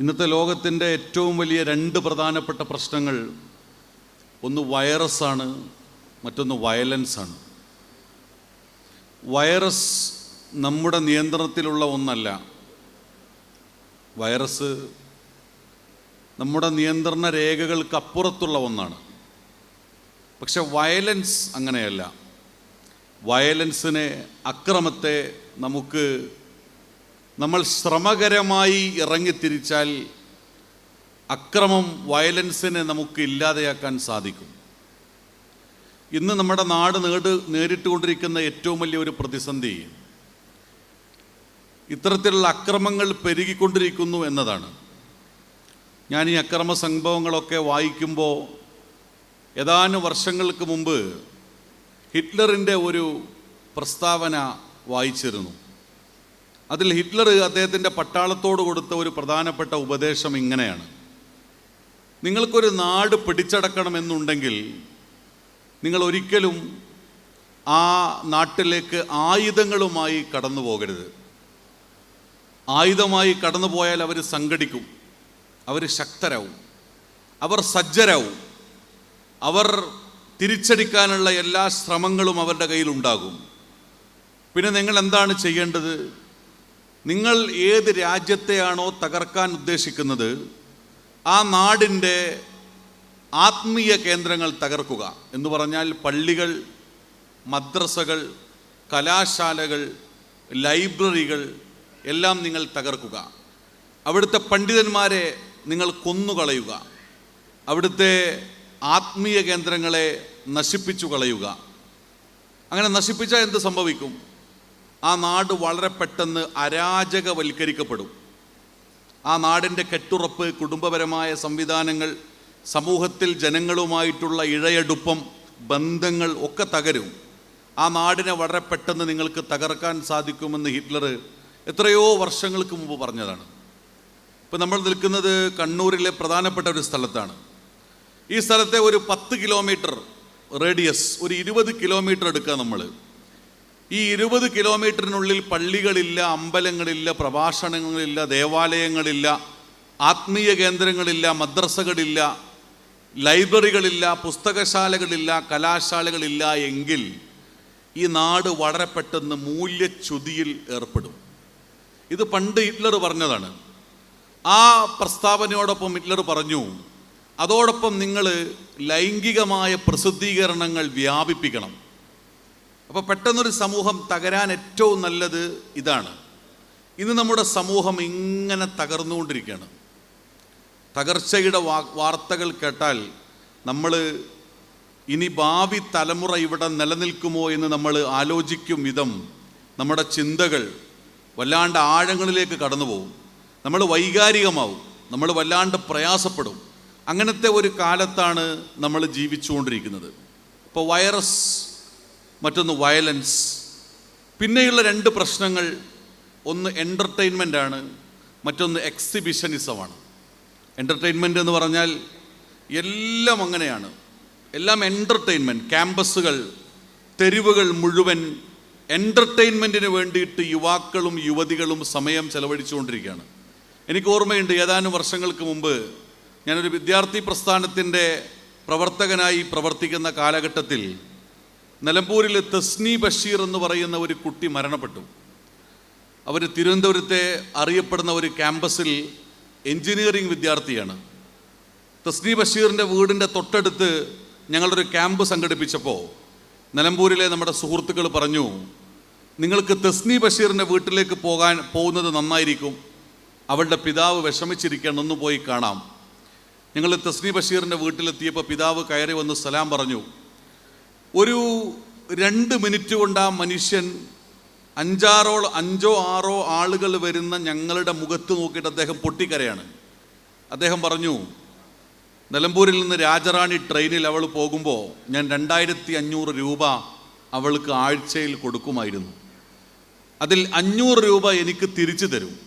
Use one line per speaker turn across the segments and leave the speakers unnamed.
ഇന്നത്തെ ലോകത്തിന്റെ ഏറ്റവും വലിയ രണ്ട് പ്രധാനപ്പെട്ട പ്രശ്നങ്ങൾ ഒന്ന് വൈറസാണ് മറ്റൊന്ന് വയലൻസാണ്. വൈറസ് നമ്മുടെ നിയന്ത്രണത്തിലുള്ള ഒന്നല്ല. വൈറസ് നമ്മുടെ നിയന്ത്രണ രേഖകൾക്കപ്പുറത്തുള്ള ഒന്നാണ്. പക്ഷെ വയലൻസ് അങ്ങനെയല്ല. വയലൻസിനെ അക്രമത്തെ നമുക്ക് നമ്മൾ ശ്രമകരമായി ഇറങ്ങിത്തിരിച്ചാൽ അക്രമം വയലൻസിനെ നമുക്ക് ഇല്ലാതെയാക്കാൻ സാധിക്കും. ഇന്ന് നമ്മുടെ നാട് നേട് നേരിട്ടുകൊണ്ടിരിക്കുന്ന ഏറ്റവും വലിയ ഒരു പ്രതിസന്ധി ഇത്തരത്തിലുള്ള അക്രമങ്ങൾ പെരുകിക്കൊണ്ടിരിക്കുന്നു എന്നതാണ്. ഞാൻ ഈ അക്രമ സംഭവങ്ങളൊക്കെ വായിക്കുമ്പോൾ ഏതാനും വർഷങ്ങൾക്ക് മുമ്പ് ഹിറ്റ്ലറിന്റെ ഒരു പ്രസ്താവന വായിച്ചിരുന്നു. അതിൽ ഹിറ്റ്ലർ അദ്ദേഹത്തിന്റെ പട്ടാളത്തോട് കൊടുത്ത ഒരു പ്രധാനപ്പെട്ട ഉപദേശം ഇങ്ങനെയാണ്. നിങ്ങൾക്കൊരു നാട് പിടിച്ചടക്കണമെന്നുണ്ടെങ്കിൽ നിങ്ങൾ ഒരിക്കലും ആ നാട്ടിലേക്ക് ആയുധങ്ങളുമായി കടന്നു പോകരുത്. ആയുധമായി കടന്നു പോയാൽ അവർ സംഘടിക്കും. അവർ ശക്തരാവും. അവർ സജ്ജരാവും. അവർ തിരിച്ചടിക്കാനുള്ള എല്ലാ ശ്രമങ്ങളും അവരുടെ കയ്യിലുണ്ടാകും. പിന്നെ നിങ്ങൾ എന്താണ് ചെയ്യേണ്ടത്? നിങ്ങൾ ഏത് രാജ്യത്തെയാണോ തകർക്കാൻ ഉദ്ദേശിക്കുന്നത് ആ നാടിന്റെ ആത്മീയ കേന്ദ്രങ്ങൾ തകർക്കുക എന്ന് പറഞ്ഞാൽ പള്ളികൾ മദ്രസകൾ കലാശാലകൾ ലൈബ്രറികൾ എല്ലാം നിങ്ങൾ തകർക്കുക. അവിടുത്തെ പണ്ഡിതന്മാരെ നിങ്ങൾ കൊന്നുകളയുക. അവിടുത്തെ ആത്മീയ കേന്ദ്രങ്ങളെ നശിപ്പിച്ചു കളയുക അങ്ങനെ നശിപ്പിച്ചാൽ എന്ത് സംഭവിക്കും? ആ നാട് വളരെ പെട്ടെന്ന് അരാജകവൽക്കരിക്കപ്പെടും. ആ നാടിന്റെ കെട്ടുറപ്പ് കുടുംബപരമായ സംവിധാനങ്ങൾ സമൂഹത്തിൽ ജനങ്ങളുമായിട്ടുള്ള ഇഴയടുപ്പം ബന്ധങ്ങൾ ഒക്കെ തകരും. ആ നാടിനെ വളരെ പെട്ടെന്ന് നിങ്ങൾക്ക് തകർക്കാൻ സാധിക്കുമെന്ന് ഹിറ്റ്ലർ എത്രയോ വർഷങ്ങൾക്ക് മുമ്പ് പറഞ്ഞതാണ്. ഇപ്പം നമ്മൾ നിൽക്കുന്നത് കണ്ണൂരിലെ പ്രധാനപ്പെട്ട ഒരു സ്ഥലത്താണ്. ഈ സ്ഥലത്തെ ഒരു പത്ത് കിലോമീറ്റർ റേഡിയസ് ഒരു ഇരുപത് കിലോമീറ്റർ എടുക്കുക നമ്മൾ. ഈ ഇരുപത് കിലോമീറ്ററിനുള്ളിൽ പള്ളികളില്ല അമ്പലങ്ങളില്ല പ്രഭാഷണങ്ങളില്ല ദേവാലയങ്ങളില്ല ആത്മീയ കേന്ദ്രങ്ങളില്ല മദ്രസകളില്ല ലൈബ്രറികളില്ല പുസ്തകശാലകളില്ല കലാശാലകളില്ല എങ്കിൽ ഈ നാട് വളരെ പെട്ടെന്ന് മൂല്യച്യുതിയിൽ ഏർപ്പെടും. ഇത് പണ്ട് ഹിറ്റ്ലർ പറഞ്ഞതാണ്. ആ പ്രസ്താവനയോടൊപ്പം ഹിറ്റ്ലർ പറഞ്ഞു അതോടൊപ്പം നിങ്ങൾ ലൈംഗികമായ പ്രസിദ്ധീകരണങ്ങൾ വ്യാപിപ്പിക്കണം. അപ്പോൾ പെട്ടെന്നൊരു സമൂഹം തകരാൻ ഏറ്റവും നല്ലത് ഇതാണ്. ഇന്ന് നമ്മുടെ സമൂഹം ഇങ്ങനെ തകർന്നുകൊണ്ടിരിക്കുകയാണ്. തകർച്ചയുടെ വാർത്തകൾ കേട്ടാൽ നമ്മൾ ഇനി ഭാവി തലമുറ ഇവിടെ നിലനിൽക്കുമോ എന്ന് നമ്മൾ ആലോചിക്കും വിധം നമ്മുടെ ചിന്തകൾ വല്ലാണ്ട് ആഴങ്ങളിലേക്ക് കടന്നു പോകും. നമ്മൾ വൈകാരികമാവും. നമ്മൾ വല്ലാണ്ട് പ്രയാസപ്പെടും. അങ്ങനത്തെ ഒരു കാലത്താണ് നമ്മൾ ജീവിച്ചുകൊണ്ടിരിക്കുന്നത്. ഇപ്പോൾ വൈറസ് മറ്റൊന്ന് വയലൻസ്. പിന്നെയുള്ള രണ്ട് പ്രശ്നങ്ങൾ ഒന്ന് എന്റർടൈൻമെന്റ് ആണ് മറ്റൊന്ന് എക്സിബിഷനിസമാണ് എന്റർടൈൻമെന്റ് എന്ന് പറഞ്ഞാൽ എല്ലാം അങ്ങനെയാണ്. എല്ലാം എന്റർടൈൻമെന്റ് ക്യാമ്പസുകൾ തെരുവുകൾ മുഴുവൻ എന്റർടൈൻമെന്റിന് വേണ്ടിയിട്ട് യുവാക്കളും യുവതികളും സമയം ചെലവഴിച്ചുകൊണ്ടിരിക്കുകയാണ്. എനിക്ക് ഓർമ്മയുണ്ട് ഏതാനും വർഷങ്ങൾക്ക് മുമ്പ് ഞാനൊരു വിദ്യാർത്ഥി പ്രസ്ഥാനത്തിന്റെ പ്രവർത്തകനായി പ്രവർത്തിക്കുന്ന കാലഘട്ടത്തിൽ നിലമ്പൂരിൽ തസ്നി ബഷീർ എന്ന് പറയുന്ന ഒരു കുട്ടി മരണപ്പെട്ടു. അവർ തിരുവനന്തപുരത്തെ അറിയപ്പെടുന്ന ഒരു ക്യാമ്പസിൽ എൻജിനീയറിംഗ് വിദ്യാർത്ഥിയാണ്. തസ്നി ബഷീറിന്റെ വീടിന്റെ തൊട്ടടുത്ത് ഞങ്ങളൊരു ക്യാമ്പ് സംഘടിപ്പിച്ചപ്പോൾ നിലമ്പൂരിലെ നമ്മുടെ സുഹൃത്തുക്കൾ പറഞ്ഞു നിങ്ങൾക്ക് തസ്നി ബഷീറിന്റെ വീട്ടിലേക്ക് പോകാൻ പോകുന്നത് നന്നായിരിക്കും. അവളുടെ പിതാവ് വിഷമിച്ചിരിക്കണമെന്ന് പോയി കാണാം. ഞങ്ങൾ തസ്നി ബഷീറിന്റെ വീട്ടിലെത്തിയപ്പോൾ പിതാവ് കയറി വന്ന് സലാം പറഞ്ഞു ഒരു രണ്ട് മിനിറ്റ് കൊണ്ട് ആ മനുഷ്യൻ അഞ്ചാറോ അഞ്ചോ ആറോ ആളുകൾ വരുന്ന ഞങ്ങളുടെ മുഖത്ത് നോക്കിയിട്ട് അദ്ദേഹം പൊട്ടിക്കരയാണ്. അദ്ദേഹം പറഞ്ഞു നിലമ്പൂരിൽ നിന്ന് രാജറാണി ട്രെയിനിൽ അവൾ പോകുമ്പോൾ ഞാൻ രണ്ടായിരത്തി അഞ്ഞൂറ് രൂപ അവൾക്ക് ആഴ്ചയിൽ കൊടുക്കുമായിരുന്നു. അതിൽ അഞ്ഞൂറ് രൂപ എനിക്ക് തിരിച്ചു തരും.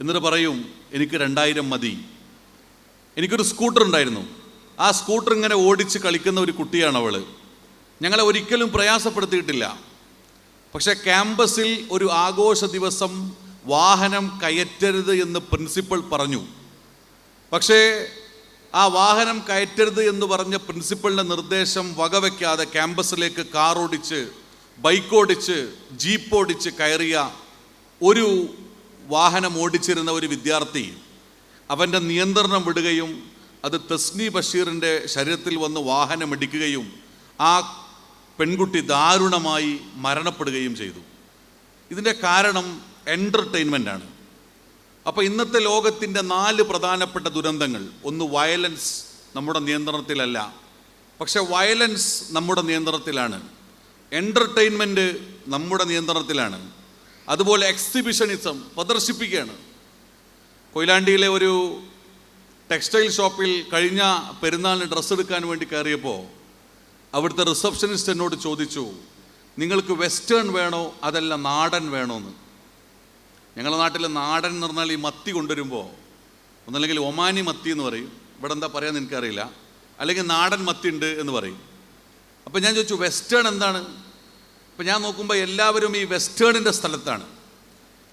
എന്നിട്ട് പറയും എനിക്ക് രണ്ടായിരം മതി. എനിക്കൊരു സ്കൂട്ടർ ഉണ്ടായിരുന്നു. ആ സ്കൂട്ടർ ഇങ്ങനെ ഓടിച്ച് കളിക്കുന്ന ഒരു കുട്ടിയാണ് അവൾ ഞങ്ങളെ ഒരിക്കലും പ്രയാസപ്പെടുത്തിയിട്ടില്ല. പക്ഷെ ക്യാമ്പസിൽ ഒരു ആഘോഷ ദിവസം വാഹനം കയറ്റരുത് എന്ന് പ്രിൻസിപ്പൽ പറഞ്ഞു. പക്ഷേ ആ വാഹനം കയറ്റരുത് എന്ന് പറഞ്ഞ പ്രിൻസിപ്പളിന്റെ നിർദ്ദേശം വകവയ്ക്കാതെ ക്യാമ്പസിലേക്ക് കാർ ഓടിച്ച് ബൈക്ക് ഓടിച്ച് ജീപ്പ് ഓടിച്ച് കയറിയ ഒരു വാഹനം ഓടിച്ചിരുന്ന ഒരു വിദ്യാർത്ഥി അവന്റെ നിയന്ത്രണം വിടുകയും അത് തസ്നി ബഷീറിന്റെ ശരീരത്തിൽ വന്ന് വാഹനം ഇടിക്കുകയും ആ പെൺകുട്ടി ദാരുണമായി മരണപ്പെടുകയും ചെയ്തു. ഇതിന്റെ കാരണം എന്റർടൈൻമെന്റ് ആണ്. അപ്പോൾ ഇന്നത്തെ ലോകത്തിന്റെ നാല് പ്രധാനപ്പെട്ട ദുരന്തങ്ങൾ ഒന്ന് വയലൻസ് നമ്മുടെ നിയന്ത്രണത്തിലല്ല പക്ഷെ വയലൻസ് നമ്മുടെ നിയന്ത്രണത്തിലാണ്. എന്റർടൈൻമെന്റ് നമ്മുടെ നിയന്ത്രണത്തിലാണ്. അതുപോലെ എക്സിബിഷനിസം പ്രദർശിപ്പിക്കുകയാണ്. കൊയിലാണ്ടിയിലെ ഒരു ടെക്സ്റ്റൈൽ ഷോപ്പിൽ കഴിഞ്ഞ പെരുന്നാളിന് ഡ്രസ്സ് എടുക്കാൻ വേണ്ടി കയറിയപ്പോൾ അവിടുത്തെ റിസപ്ഷനിസ്റ്റ് എന്നോട് ചോദിച്ചു നിങ്ങൾക്ക് വെസ്റ്റേൺ വേണോ? അതല്ല നാടൻ വേണോ എന്ന് ഞങ്ങളുടെ നാട്ടിലെ നാടൻ എന്ന് പറഞ്ഞാൽ ഈ മത്തി കൊണ്ടുവരുമ്പോൾ ഒന്നല്ലെങ്കിൽ ഒമാനി മത്തി എന്ന് പറയും. ഇവിടെ എന്താ പറയാന്ന് എനിക്കറിയില്ല. അല്ലെങ്കിൽ നാടൻ മത്തി ഉണ്ട് എന്ന് പറയും. അപ്പം ഞാൻ ചോദിച്ചു വെസ്റ്റേൺ എന്താണ്? അപ്പം ഞാൻ നോക്കുമ്പോൾ എല്ലാവരും ഈ വെസ്റ്റേണിന്റെ സ്ഥലത്താണ്.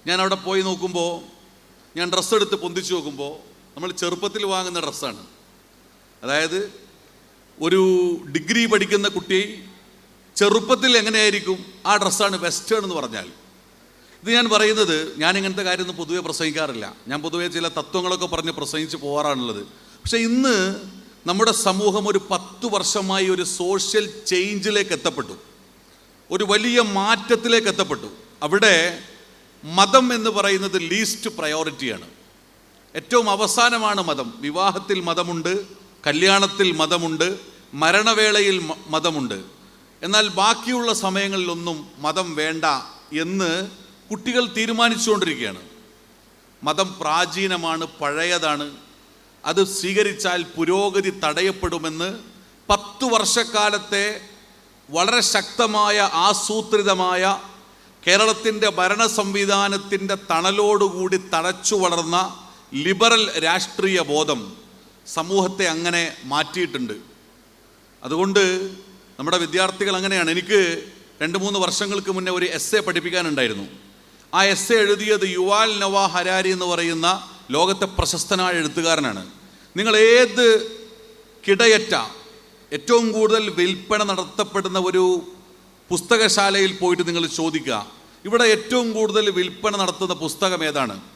ഞാൻ അവിടെ പോയി നോക്കുമ്പോൾ ഞാൻ ഡ്രസ്സ് എടുത്ത് പൊന്തിച്ച് നോക്കുമ്പോൾ നമ്മൾ ചെറുപ്പത്തിൽ വാങ്ങുന്ന ഡ്രസ്സാണ് അതായത് ഒരു ഡിഗ്രി പഠിക്കുന്ന കുട്ടി ചെറുപ്പത്തിൽ എങ്ങനെയായിരിക്കും ആ ഡ്രസ്സാണ് വെസ്റ്റേൺ എന്ന് പറഞ്ഞാൽ? ഇത് ഞാൻ പറയുന്നത് ഞാൻ ഇങ്ങനത്തെ കാര്യമൊന്നും പൊതുവെ പ്രസംഗിക്കാറില്ല. ഞാൻ പൊതുവെ ചില തത്വങ്ങളൊക്കെ പറഞ്ഞ് പ്രസംഗിച്ച് പോകാറാണുള്ളത് പക്ഷേ ഇന്ന് നമ്മുടെ സമൂഹം ഒരു പത്ത് വർഷമായി ഒരു സോഷ്യൽ ചേഞ്ചിലേക്ക് എത്തപ്പെട്ടു. ഒരു വലിയ മാറ്റത്തിലേക്ക് എത്തപ്പെട്ടു. അവിടെ മതം എന്ന് പറയുന്നത് ലീസ്റ്റ് പ്രയോറിറ്റിയാണ് ഏറ്റവും അവസാനമാണ് മതം. വിവാഹത്തിൽ മതമുണ്ട്. കല്യാണത്തിൽ മതമുണ്ട് മരണവേളയിൽ മതമുണ്ട്. എന്നാൽ ബാക്കിയുള്ള സമയങ്ങളിലൊന്നും മതം വേണ്ട എന്ന് കുട്ടികൾ തീരുമാനിച്ചുകൊണ്ടിരിക്കുകയാണ്. മതം പ്രാചീനമാണ് പഴയതാണ്. അത് സ്വീകരിച്ചാൽ പുരോഗതി തടയപ്പെടുമെന്ന് പത്തു വർഷക്കാലത്തെ വളരെ ശക്തമായ ആസൂത്രിതമായ കേരളത്തിന്റെ ഭരണ സംവിധാനത്തിന്റെ തണലോടുകൂടി തഴച്ചു വളർന്ന ലിബറൽ രാഷ്ട്രീയ ബോധം സമൂഹത്തെ അങ്ങനെ മാറ്റിയിട്ടുണ്ട്. അതുകൊണ്ട് നമ്മുടെ വിദ്യാർത്ഥികൾ അങ്ങനെയാണ്. എനിക്ക് രണ്ട് മൂന്ന് വർഷങ്ങൾക്ക് മുന്നേ ഒരു എസ് എ പഠിപ്പിക്കാനുണ്ടായിരുന്നു. ആ എസ് എ എഴുതിയത് യുവാൽ നവ ഹരാരി എന്ന് പറയുന്ന ലോകത്തെ പ്രശസ്തനായ എഴുത്തുകാരനാണ്. നിങ്ങൾ ഏത് കിടയറ്റ ഏറ്റവും കൂടുതൽ വിൽപ്പന നടത്തപ്പെടുന്ന ഒരു പുസ്തകശാലയിൽ പോയിട്ട് നിങ്ങൾ ചോദിക്കുക ഇവിടെ ഏറ്റവും കൂടുതൽ വിൽപ്പന നടത്തുന്ന പുസ്തകം ഏതാണ്?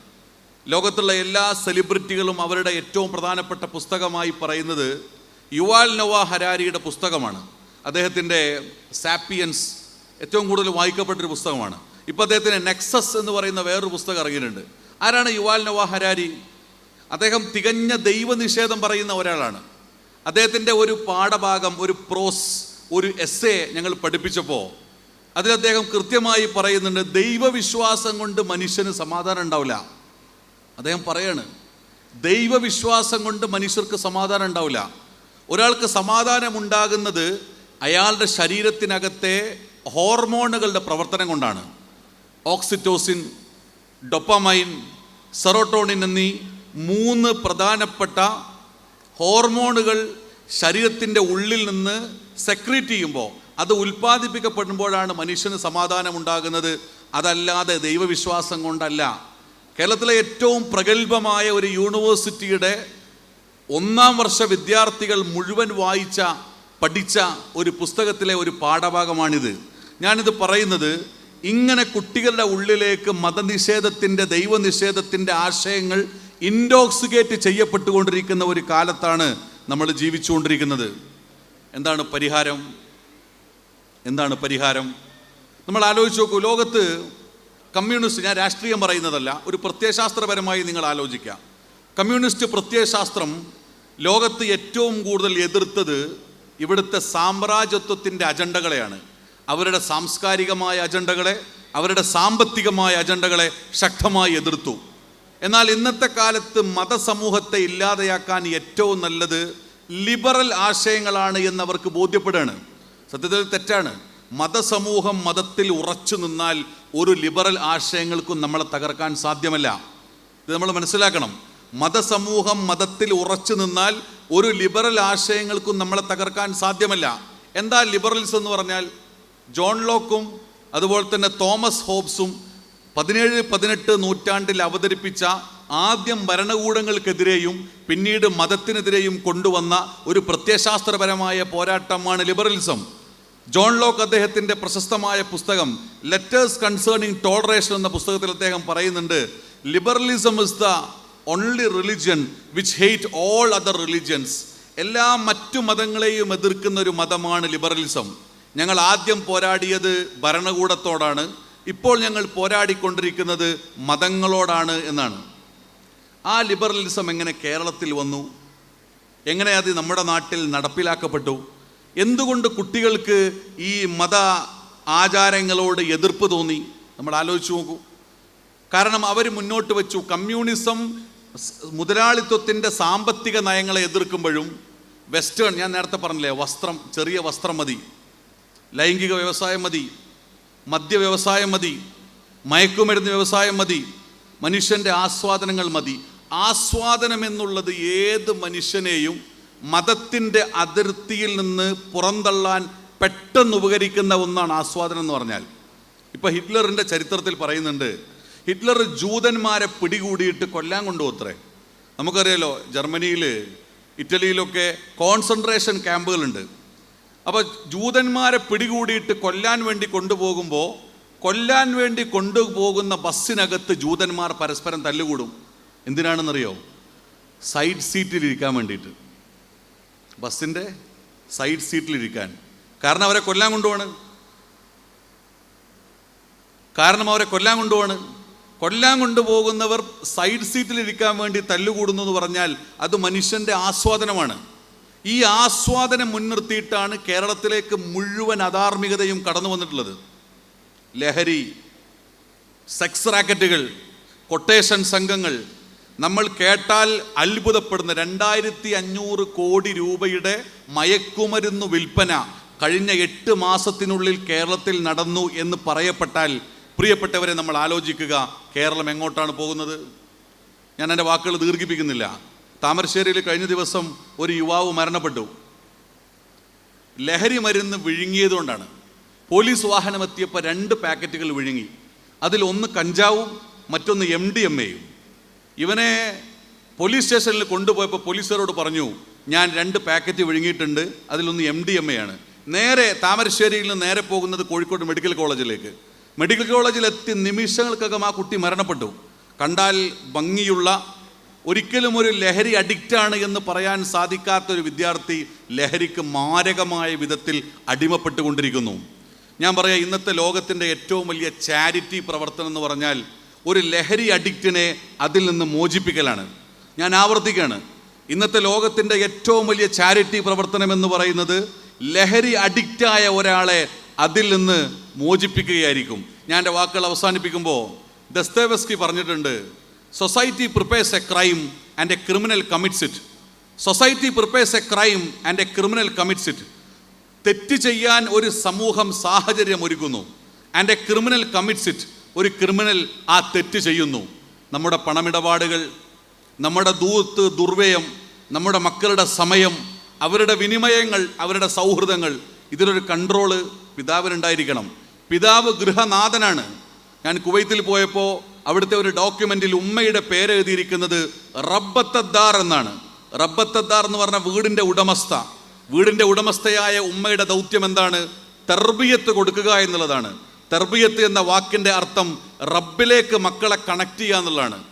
ലോകത്തുള്ള എല്ലാ സെലിബ്രിറ്റികളും അവരുടെ ഏറ്റവും പ്രധാനപ്പെട്ട പുസ്തകമായി പറയുന്നത് യുവാൽ നവ ഹരാരിയുടെ പുസ്തകമാണ്. അദ്ദേഹത്തിന്റെ സാപ്പിയൻസ് ഏറ്റവും കൂടുതൽ വായിക്കപ്പെട്ടൊരു പുസ്തകമാണ്. ഇപ്പോൾ അദ്ദേഹത്തിന് നെക്സസ് എന്ന് പറയുന്ന വേറൊരു പുസ്തകം ഇറങ്ങിയിട്ടുണ്ട്. ആരാണ് യുവാൽ നവ ഹരാരി? അദ്ദേഹം തികഞ്ഞ ദൈവനിഷേധം പറയുന്ന ഒരാളാണ്. അദ്ദേഹത്തിന്റെ ഒരു പാഠഭാഗം ഒരു പ്രോസ് ഒരു എസ് എ ഞങ്ങൾ പഠിപ്പിച്ചപ്പോൾ അതിൽ അദ്ദേഹം കൃത്യമായി പറയുന്നുണ്ട് ദൈവവിശ്വാസം കൊണ്ട് മനുഷ്യന് സമാധാനം ഉണ്ടാവില്ല. അദ്ദേഹം പറയാണ് ദൈവവിശ്വാസം കൊണ്ട് മനുഷ്യർക്ക് സമാധാനം ഉണ്ടാവില്ല. ഒരാൾക്ക് സമാധാനം ഉണ്ടാകുന്നത് അയാളുടെ ശരീരത്തിനകത്തെ ഹോർമോണുകളുടെ പ്രവർത്തനം കൊണ്ടാണ്. ഓക്സിറ്റോസിൻ ഡൊപ്പമൈൻ സെറോട്ടോണിൻ എന്നീ മൂന്ന് പ്രധാനപ്പെട്ട ഹോർമോണുകൾ ശരീരത്തിന്റെ ഉള്ളിൽ നിന്ന് സെക്രീറ്റ് ചെയ്യുമ്പോൾ അത് ഉൽപ്പാദിപ്പിക്കപ്പെടുമ്പോഴാണ് മനുഷ്യന് സമാധാനം ഉണ്ടാകുന്നത്. അതല്ലാതെ ദൈവവിശ്വാസം കൊണ്ടല്ല. കേരളത്തിലെ ഏറ്റവും പ്രഗത്ഭമായ ഒരു യൂണിവേഴ്സിറ്റിയുടെ ഒന്നാം വർഷ വിദ്യാർത്ഥികൾ മുഴുവൻ വായിച്ച പഠിച്ച ഒരു പുസ്തകത്തിലെ ഒരു പാഠഭാഗമാണിത്. ഞാനിത് പറയുന്നത് ഇങ്ങനെ കുട്ടികളുടെ ഉള്ളിലേക്ക് മതനിഷേധത്തിന്റെ ദൈവനിഷേധത്തിന്റെ ആശയങ്ങൾ ഇൻഡോക്സിഗേറ്റ് ചെയ്യപ്പെട്ടുകൊണ്ടിരിക്കുന്ന ഒരു കാലത്താണ് നമ്മൾ ജീവിച്ചുകൊണ്ടിരിക്കുന്നത്. എന്താണ് പരിഹാരം? എന്താണ് പരിഹാരം? നമ്മൾ ആലോചിച്ച് നോക്കൂ ലോകത്ത് കമ്മ്യൂണിസ്റ്റ് ഞാൻ രാഷ്ട്രീയം പറയുന്നതല്ല ഒരു പ്രത്യയശാസ്ത്രപരമായി നിങ്ങൾ ആലോചിക്കാം കമ്മ്യൂണിസ്റ്റ് പ്രത്യയശാസ്ത്രം ലോകത്ത് ഏറ്റവും കൂടുതൽ എതിർത്തത് ഇവിടുത്തെ സാമ്രാജ്യത്വത്തിന്റെ അജണ്ടകളെയാണ്. അവരുടെ സാംസ്കാരികമായ അജണ്ടകളെ അവരുടെ സാമ്പത്തികമായ അജണ്ടകളെ ശക്തമായി എതിർത്തു. എന്നാൽ ഇന്നത്തെ കാലത്ത് മതസമൂഹത്തെ ഇല്ലാതെയാക്കാൻ ഏറ്റവും നല്ലത് ലിബറൽ ആശയങ്ങളാണ് എന്നവർക്ക് ബോധ്യപ്പെടുകയാണ്. സത്യത്തിൽ തെറ്റാണ്. മതസമൂഹം മതത്തിൽ ഉറച്ചു നിന്നാൽ ഒരു ലിബറൽ ആശയങ്ങൾക്കും നമ്മളെ തകർക്കാൻ സാധ്യമല്ല. ഇത് നമ്മൾ മനസ്സിലാക്കണം. മതസമൂഹം മതത്തിൽ ഉറച്ചു നിന്നാൽ ഒരു ലിബറൽ ആശയങ്ങൾക്കും നമ്മളെ തകർക്കാൻ സാധ്യമല്ല. എന്താ ലിബറൽസ് എന്ന് പറഞ്ഞാൽ? ജോൺ ലോക്കും അതുപോലെ തന്നെ തോമസ് ഹോബ്സും പതിനേഴ് പതിനെട്ട് നൂറ്റാണ്ടിൽ അവതരിപ്പിച്ച ആദ്യം ഭരണകൂടങ്ങൾക്കെതിരെയും പിന്നീട് മതത്തിനെതിരെയും കൊണ്ടുവന്ന ഒരു പ്രത്യയശാസ്ത്രപരമായ പോരാട്ടമാണ് ലിബറലിസം. ജോൺ ലോക്ക് അദ്ദേഹത്തിന്റെ പ്രശസ്തമായ പുസ്തകം ലെറ്റേഴ്സ് കൺസേണിങ് ടോളറേഷൻ എന്ന പുസ്തകത്തിൽ അദ്ദേഹം പറയുന്നുണ്ട് liberalism is the only religion which hate all other religions എല്ലാ മറ്റു മതങ്ങളെയും എതിർക്കുന്ന ഒരു മതമാണ് ലിബറലിസം ഞങ്ങൾ ആദ്യം പോരാടിയത് ഭരണകൂടത്തോടാണ്. ഇപ്പോൾ ഞങ്ങൾ പോരാടിക്കൊണ്ടിരിക്കുന്നത് മതങ്ങളോടാണ് എന്നാണ്. ആ ലിബറലിസം എങ്ങനെ കേരളത്തിൽ വന്നു? എങ്ങനെ അത് നമ്മുടെ നാട്ടിൽ നടപ്പിലാക്കപ്പെട്ടു? എന്തുകൊണ്ട് കുട്ടികൾക്ക് ഈ മത ആചാരങ്ങളോട് എതിർപ്പ് തോന്നി? നമ്മൾ ആലോചിച്ച് നോക്കൂ. കാരണം അവർ മുന്നോട്ട് വെച്ചു. കമ്മ്യൂണിസം മുതലാളിത്വത്തിന്റെ സാമ്പത്തിക നയങ്ങളെ എതിർക്കുമ്പോഴും വെസ്റ്റേൺ ഞാൻ നേരത്തെ പറഞ്ഞില്ലേ വസ്ത്രം ചെറിയ വസ്ത്രം മതി. ലൈംഗിക വ്യവസായം മതി. മദ്യ വ്യവസായം മതി. മയക്കുമരുന്ന് വ്യവസായം മതി. മനുഷ്യന്റെ ആസ്വാദനങ്ങൾ മതി. ആസ്വാദനം എന്നുള്ളത് ഏത് മനുഷ്യനെയും മതത്തിന്റെ അതിർത്തിയിൽ നിന്ന് പുറന്തള്ളാൻ പെട്ടെന്ന് ഉപകരിക്കുന്ന ഒന്നാണ് ആസ്വാദനം എന്ന് പറഞ്ഞാൽ. ഇപ്പം ഹിറ്റ്ലറിന്റെ ചരിത്രത്തിൽ പറയുന്നുണ്ട് ഹിറ്റ്ലർ ജൂതന്മാരെ പിടികൂടിയിട്ട് കൊല്ലാൻ കൊണ്ടുപോത്രേ. നമുക്കറിയാലോ ജർമ്മനിയിൽ ഇറ്റലിയിലൊക്കെ കോൺസെൻട്രേഷൻ ക്യാമ്പുകളുണ്ട്. അപ്പോൾ ജൂതന്മാരെ പിടികൂടിയിട്ട് കൊല്ലാൻ വേണ്ടി കൊണ്ടുപോകുമ്പോൾ കൊല്ലാൻ വേണ്ടി കൊണ്ടുപോകുന്ന ബസ്സിനകത്ത് ജൂതന്മാർ പരസ്പരം തല്ലുകൂടും. എന്തിനാണെന്നറിയോ? സൈഡ് സീറ്റിൽ സീറ്റിലിരിക്കാൻ വേണ്ടിയിട്ട്. ബസ്സിന്റെ സൈഡ് സീറ്റിലിരിക്കാൻ. കാരണം അവരെ കൊല്ലാൻ കൊണ്ടുപോവാണ്. കാരണം അവരെ കൊല്ലാൻ കൊണ്ടുപോവാണ്. കൊല്ലാൻ കൊണ്ടുപോകുന്നവർ സൈഡ് സീറ്റിലിരിക്കാൻ വേണ്ടി തല്ലുകൂടുന്നു എന്ന് പറഞ്ഞാൽ അത് മനുഷ്യന്റെ ആസ്വാദനമാണ്. ഈ ആസ്വാദനം മുൻനിർത്തിയിട്ടാണ് കേരളത്തിലേക്ക് മുഴുവൻ അധാർമികതയും കടന്നു വന്നിട്ടുള്ളത്. ലഹരി സെക്സ് റാക്കറ്റുകൾ കൊട്ടേഷൻ സംഘങ്ങൾ നമ്മൾ കേട്ടാൽ അത്ഭുതപ്പെടുന്ന രണ്ടായിരത്തി അഞ്ഞൂറ് കോടി രൂപയുടെ മയക്കുമരുന്ന് വിൽപ്പന കഴിഞ്ഞ എട്ട് മാസത്തിനുള്ളിൽ കേരളത്തിൽ നടന്നു എന്ന് പറയപ്പെട്ടാൽ പ്രിയപ്പെട്ടവരെ നമ്മൾ ആലോചിക്കുക കേരളം എങ്ങോട്ടാണ് പോകുന്നത്? ഞാൻ എന്റെ വാക്കുകൾ ദീർഘിപ്പിക്കുന്നില്ല. താമരശ്ശേരിയിൽ കഴിഞ്ഞ ദിവസം ഒരു യുവാവ് മരണപ്പെട്ടു. ലഹരി മരുന്ന് വിഴുങ്ങിയതുകൊണ്ടാണ് പോലീസ് വാഹനം എത്തിയപ്പോൾ രണ്ട് പാക്കറ്റുകൾ വിഴുങ്ങി. അതിൽ ഒന്ന് കഞ്ചാവും മറ്റൊന്ന് എം ഡി എം എയും. ഇവനെ പോലീസ് സ്റ്റേഷനിൽ കൊണ്ടുപോയപ്പോൾ പോലീസുകാരോട് പറഞ്ഞു ഞാൻ രണ്ട് പാക്കറ്റ് വിഴുങ്ങിയിട്ടുണ്ട് അതിലൊന്ന് എം ഡി എം എ ആണ്. നേരെ താമരശ്ശേരിയിൽ നിന്ന് നേരെ പോകുന്നത് കോഴിക്കോട് മെഡിക്കൽ കോളേജിലേക്ക് മെഡിക്കൽ കോളേജിൽ എത്തി നിമിഷങ്ങൾക്കകം ആ കുട്ടി മരണപ്പെട്ടു. കണ്ടാൽ ഭംഗിയുള്ള ഒരിക്കലും ഒരു ലഹരി അഡിക്റ്റാണ് എന്ന് പറയാൻ സാധിക്കാത്ത ഒരു വിദ്യാർത്ഥി ലഹരിക്ക് മാരകമായ വിധത്തിൽ അടിമപ്പെട്ടുകൊണ്ടിരിക്കുന്നു. ഞാൻ പറയാം ഇന്നത്തെ ലോകത്തിന്റെ ഏറ്റവും വലിയ ചാരിറ്റി പ്രവർത്തനം എന്ന് പറഞ്ഞാൽ ഒരു ലഹരി അഡിക്റ്റിനെ അതിൽ നിന്ന് മോചിപ്പിക്കലാണ്. ഞാൻ ആവർത്തിക്കുകയാണ് ഇന്നത്തെ ലോകത്തിന്റെ ഏറ്റവും വലിയ ചാരിറ്റി പ്രവർത്തനം എന്ന് പറയുന്നത് ലഹരി അഡിക്റ്റായ ഒരാളെ അതിൽ നിന്ന് മോചിപ്പിക്കുകയായിരിക്കും. ഞാൻ എന്റെ വാക്കുകൾ അവസാനിപ്പിക്കുമ്പോൾ ദസ്തേവസ്കി പറഞ്ഞിട്ടുണ്ട് society prepares a crime and a criminal commits it society prepares a crime and a criminal commits it തെറ്റ് ചെയ്യാൻ ഒരു സമൂഹം സാഹചര്യം ഒരുക്കുന്നു and a criminal commits it ഒരു ക്രിമിനൽ ആ തെറ്റ് ചെയ്യുന്നു. നമ്മുടെ പണമിടപാടുകൾ നമ്മുടെ ദൂത്ത് ദുർവ്യയം നമ്മുടെ മക്കളുടെ സമയം അവരുടെ വിനിമയങ്ങൾ അവരുടെ സൗഹൃദങ്ങൾ ഇതിലൊരു കൺട്രോൾ പിതാവിനുണ്ടായിരിക്കണം. പിതാവ് ഗൃഹനാഥനാണ്. ഞാൻ കുവൈത്തിൽ പോയപ്പോൾ അവിടുത്തെ ഒരു ഡോക്യുമെന്റിൽ ഉമ്മയുടെ പേര് എഴുതിയിരിക്കുന്നത് റബ്ബത്തദ്ദാർ എന്നാണ്. റബ്ബത്തദ്ദാർ എന്ന് പറഞ്ഞ വീടിന്റെ ഉടമസ്ഥ. വീടിന്റെ ഉടമസ്ഥയായ ഉമ്മയുടെ ദൗത്യം എന്താണ്? തെർബിയത്ത് കൊടുക്കുക എന്നുള്ളതാണ്. തെർബിയത്ത് എന്ന വാക്കിന്റെ അർത്ഥം റബ്ബിലേക്ക് മക്കളെ കണക്ട് ചെയ്യുക എന്നുള്ളതാണ്.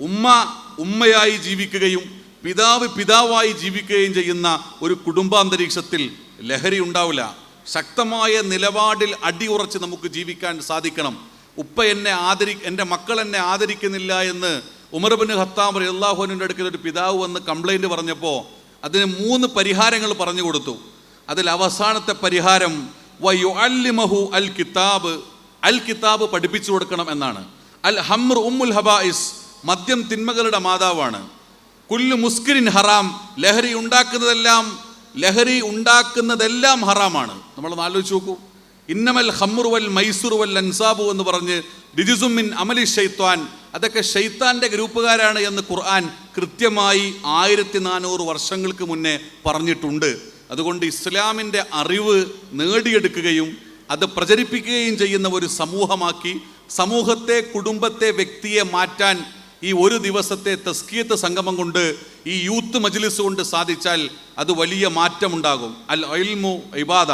ഉമ്മ ഉമ്മയായി ജീവിക്കുകയും പിതാവ് പിതാവായി ജീവിക്കുകയും ചെയ്യുന്ന ഒരു കുടുംബാന്തരീക്ഷത്തിൽ ലഹരി ഉണ്ടാവില്ല. ശക്തമായ നിലപാടിൽ അടിയുറച്ച് നമുക്ക് ജീവിക്കാൻ സാധിക്കണം. ഉപ്പ എന്നെ ആദരി എന്റെ മക്കൾ എന്നെ ആദരിക്കുന്നില്ല എന്ന് ഉമർബിൻ ഹത്താം അള്ളാഹുവിന്റെ അടുക്കൽ ഒരു പിതാവ് വന്ന് കംപ്ലൈന്റ് പറഞ്ഞപ്പോൾ അതിന് മൂന്ന് പരിഹാരങ്ങൾ പറഞ്ഞു കൊടുത്തു. അതിൽ അവസാനത്തെ പരിഹാരം വയുഅല്ലിമഹു അൽ കിതാബ് അൽ കിതാബ് പഠിപ്പിച്ചു കൊടുക്കണം എന്നാണ്. അൽ ഹംർ ഉമ്മുൽ ഹബായിസ് മദ്യം തിന്മകളുടെ മാതാവാണ്. കുല്ലു മുസ്കിരിൻ ഹറാം ലഹരി ഉണ്ടാക്കുന്നതെല്ലാം ലഹരി ഉണ്ടാക്കുന്നതെല്ലാം ഹറാമാണ്. നമ്മളൊന്ന് ആലോചിച്ച് നോക്കൂ. ഇന്നമൽ ഹമ്രു വൽ മൈസൂർ വൽ അൻസാബു എന്ന് പറഞ്ഞ് രിജുസുമിൻ അമലി ഷെയ്ത്വാൻ അതൊക്കെ ഷെയ്ത്താന്റെ ഗ്രൂപ്പുകാരാണ് എന്ന് ഖുർആൻ കൃത്യമായി ആയിരത്തി നാനൂറ് വർഷങ്ങൾക്ക് മുന്നേ പറഞ്ഞിട്ടുണ്ട്. അതുകൊണ്ട് ഇസ്ലാമിന്റെ അറിവ് നേടിയെടുക്കുകയും അത് പ്രചരിപ്പിക്കുകയും ചെയ്യുന്ന ഒരു സമൂഹമാക്കി സമൂഹത്തെ കുടുംബത്തെ വ്യക്തിയെ മാറ്റാൻ ഈ ഒരു ദിവസത്തെ തസ്കിയത്ത് സംഗമം കൊണ്ട് ഈ യൂത്ത് മജ്ലിസ് കൊണ്ട് സാധിച്ചാൽ അത് വലിയ മാറ്റമുണ്ടാകും. അൽ അൽമു ഇബാദ.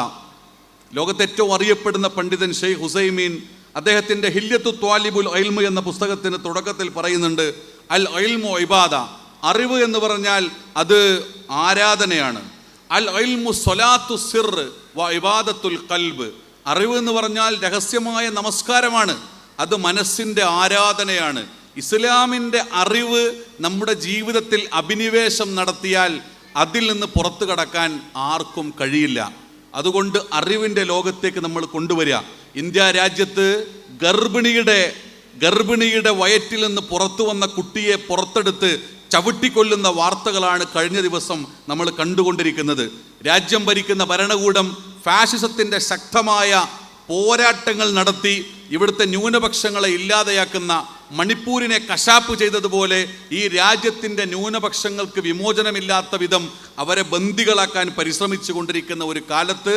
ലോകത്തെ ഏറ്റവും അറിയപ്പെടുന്ന പണ്ഡിതൻ ഷെയ്ഖ് ഹുസൈമീൻ അദ്ദേഹത്തിന്റെ ഹില്യത്തു ത്വാലിബുൽ അൽമു എന്ന പുസ്തകത്തിന് തുടക്കത്തിൽ പറയുന്നുണ്ട് അൽ അൽമു ഇബാദ. അറിവ് എന്ന് പറഞ്ഞാൽ അത് ആരാധനയാണ്. അൽ സിർ വ ഇബാദത്തുൽ കൽബ് അറിവ് എന്ന് പറഞ്ഞാൽ രഹസ്യമായ നമസ്കാരമാണ്. അത് മനസ്സിന്റെ ആരാധനയാണ്. ഇസ്ലാമിന്റെ അറിവ് നമ്മുടെ ജീവിതത്തിൽ അഭിനിവേശം നടത്തിയാൽ അതിൽ നിന്ന് പുറത്തു കടക്കാൻ ആർക്കും കഴിയില്ല. അതുകൊണ്ട് അറിവിന്റെ ലോകത്തേക്ക് നമ്മൾ കൊണ്ടുവരിക. ഇന്ത്യ രാജ്യത്ത് ഗർഭിണിയുടെ ഗർഭിണിയുടെ വയറ്റിൽ നിന്ന് പുറത്തു വന്ന കുട്ടിയെ പുറത്തെടുത്ത് ചവിട്ടിക്കൊല്ലുന്ന വാർത്തകളാണ് കഴിഞ്ഞ ദിവസം നമ്മൾ കണ്ടുകൊണ്ടിരിക്കുന്നത്. രാജ്യം ഭരിക്കുന്ന ഭരണകൂടം ഫാഷിസത്തിന്റെ ശക്തമായ പോരാട്ടങ്ങൾ നടത്തി ഇവിടുത്തെ ന്യൂനപക്ഷങ്ങളെ ഇല്ലാതെയാക്കുന്ന മണിപ്പൂരിനെ കശാപ്പ് ചെയ്തതുപോലെ ഈ രാജ്യത്തിന്റെ ന്യൂനപക്ഷങ്ങൾക്ക് വിമോചനമില്ലാത്ത വിധം അവരെ ബന്ദികളാക്കാൻ പരിശ്രമിച്ചു കൊണ്ടിരിക്കുന്ന ഒരു കാലത്ത്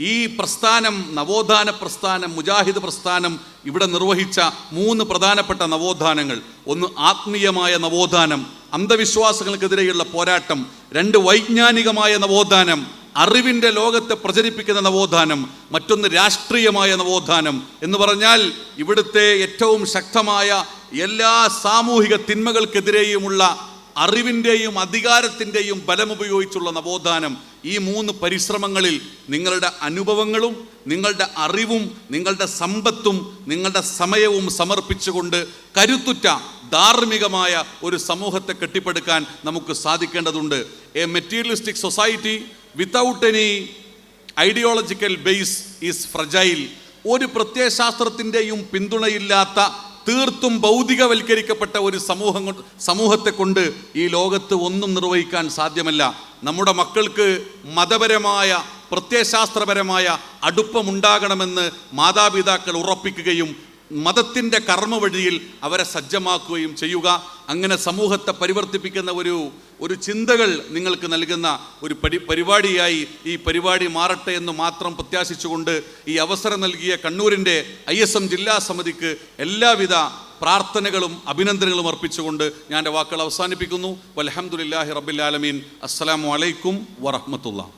ഈ പ്രസ്ഥാനം നവോത്ഥാന പ്രസ്ഥാനം മുജാഹിദ് പ്രസ്ഥാനം ഇവിടെ നിർവഹിച്ച മൂന്ന് പ്രധാനപ്പെട്ട നവോത്ഥാനങ്ങൾ. ഒന്ന് ആത്മീയമായ നവോത്ഥാനം അന്ധവിശ്വാസങ്ങൾക്കെതിരെയുള്ള പോരാട്ടം രണ്ട് വൈജ്ഞാനികമായ നവോത്ഥാനം അറിവിന്റെ ലോകത്തെ പ്രചരിപ്പിക്കുന്ന നവോത്ഥാനം മറ്റൊന്ന് രാഷ്ട്രീയമായ നവോത്ഥാനം. എന്ന് പറഞ്ഞാൽ ഇവിടുത്തെ ഏറ്റവും ശക്തമായ എല്ലാ സാമൂഹിക തിന്മകൾക്കെതിരെയുമുള്ള അറിവിന്റെയും അധികാരത്തിന്റെയും ബലമുപയോഗിച്ചുള്ള നവോത്ഥാനം ഈ മൂന്ന് പരിശ്രമങ്ങളിൽ നിങ്ങളുടെ അനുഭവങ്ങളും നിങ്ങളുടെ അറിവും നിങ്ങളുടെ സമ്പത്തും നിങ്ങളുടെ സമയവും സമർപ്പിച്ചുകൊണ്ട് കരുത്തുറ്റ ധാർമ്മികമായ ഒരു സമൂഹത്തെ കെട്ടിപ്പടുക്കാൻ നമുക്ക് സാധിക്കേണ്ടതുണ്ട്. A materialistic society without any ideological base is fragile ഒരു പ്രത്യയശാസ്ത്രത്തിന്റെയും പിന്തുണയില്ലാത്ത തീർത്തും ഭൗതികവൽക്കരിക്കപ്പെട്ട ഒരു സമൂഹം കൊണ്ട് സമൂഹത്തെ കൊണ്ട് ഈ ലോകത്ത് ഒന്നും നിർവഹിക്കാൻ സാധ്യമല്ല. നമ്മുടെ മക്കൾക്ക് മതപരമായ പ്രത്യയശാസ്ത്രപരമായ അടുപ്പമുണ്ടാകണമെന്ന് മാതാപിതാക്കൾ ഉറപ്പിക്കുകയും മതത്തിന്റെ കർമ്മ വഴിയിൽ അവരെ സജ്ജമാക്കുകയും ചെയ്യുക. അങ്ങനെ സമൂഹത്തെ പരിവർത്തിപ്പിക്കുന്ന ഒരു ഒരു ചിന്തകൾ നിങ്ങൾക്ക് നൽകുന്ന ഒരു പരി പരിപാടിയായി ഈ പരിപാടി മാറട്ടെ എന്ന് മാത്രം പ്രത്യാശിച്ചുകൊണ്ട് ഈ അവസരം നൽകിയ കണ്ണൂരിന്റെ ഐ എസ് എം ജില്ലാ സമിതിക്ക് എല്ലാവിധ പ്രാർത്ഥനകളും അഭിനന്ദനങ്ങളും അർപ്പിച്ചുകൊണ്ട് ഞാൻ എന്റെ വാക്കുകൾ അവസാനിപ്പിക്കുന്നു. വലഹമുല്ലാഹി റബിലാലമീൻ അസ്സാം വലൈക്കും വറഹമത്തുള്ള